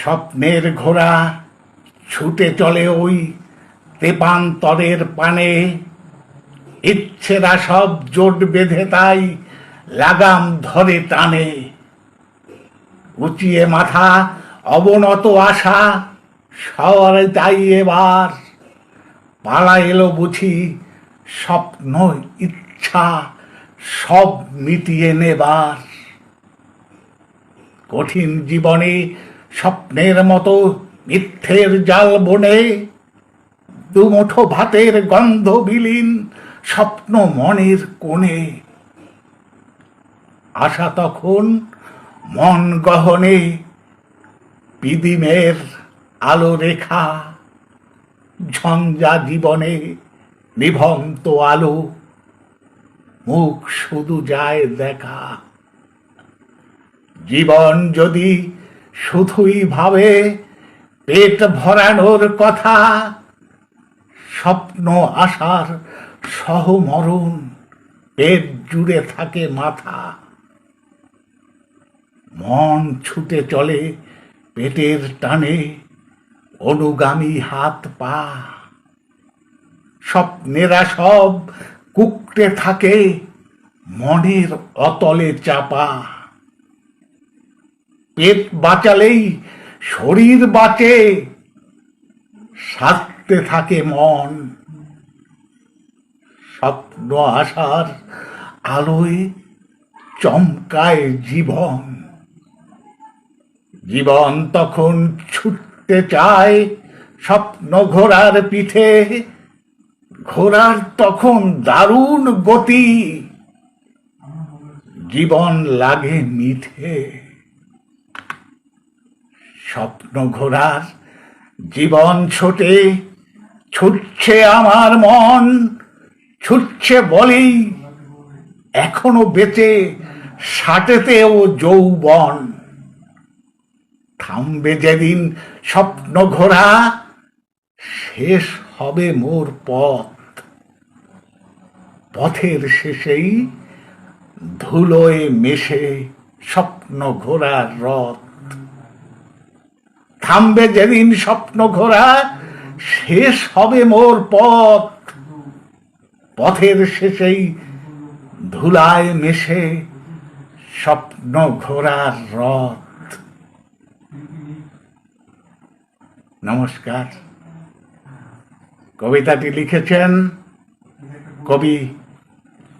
স্বপ্নের ঘোড়া ছুটে চলে ওই তেপান্তরের পানে। ইচ্ছেরা সব জোট বেঁধে তাই লাগাম ধরে টানে। উঁচিয়ে মাথা, অবনত আশা শহরে তাই এবার। পালা এলো বুঝি স্বপ্ন, ইচ্ছা, সব মিটিয়ে নেবার। কঠিন জীবনে স্বপ্নের মতো মিথ্যের জাল বনে, দুমুঠো ভাতের গন্ধ বিলীন স্বপ্ন মনের কোণে। আশা তখন মন গহনে পিদিমের আলো রেখা, ঝঞ্ঝা জীবনে নিভন্ত আলো, মুখ শুধু যায় দেখা। জীবন যদি শুধুই ভাবে পেট ভরানোর কথা, স্বপ্ন আসার সহমরণ, পেট জুড়ে থাকে মাথা। মন ছুটে চলে পেটের টানে, অনুগামী হাত পা। স্বপ্নেরা সব কুকড়ে থাকে, মনের অতলে চাপা। পেট বাঁচালেই শরীর বাঁচে, সারতে থাকে মন। স্বপ্ন আসার আলোয় চমকায় জীবন। জীবন তখন ছুটতে চায় স্বপ্ন ঘোড়ার পিঠে, ঘোড়ার তখন দারুণ গতি। জীবন লাগে মিঠে। স্বপ্ন ঘোরার জীবন ছোটে, ছুটছে আমার মন, ছুটছে বলেই এখনও বেঁচে ষাটেতেও যৌবন। থামবে যেদিন স্বপ্ন ঘোরা, শেষ হবে মোর পথ। পথের শেষেই ধুলোয় মেশে স্বপ্ন ঘোরার রথ। থামবে যেদিন স্বপ্ন ঘোরা শেষ হবে মোর পথ। পথের শেষেই ধুলায় মেশে স্বপ্ন ঘোরার রথ। নমস্কার। কবিতাটি লিখেছেন কবি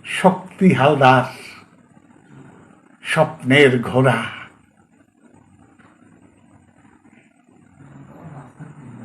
শক্তি হালদার, স্বপ্নের ঘোড়া।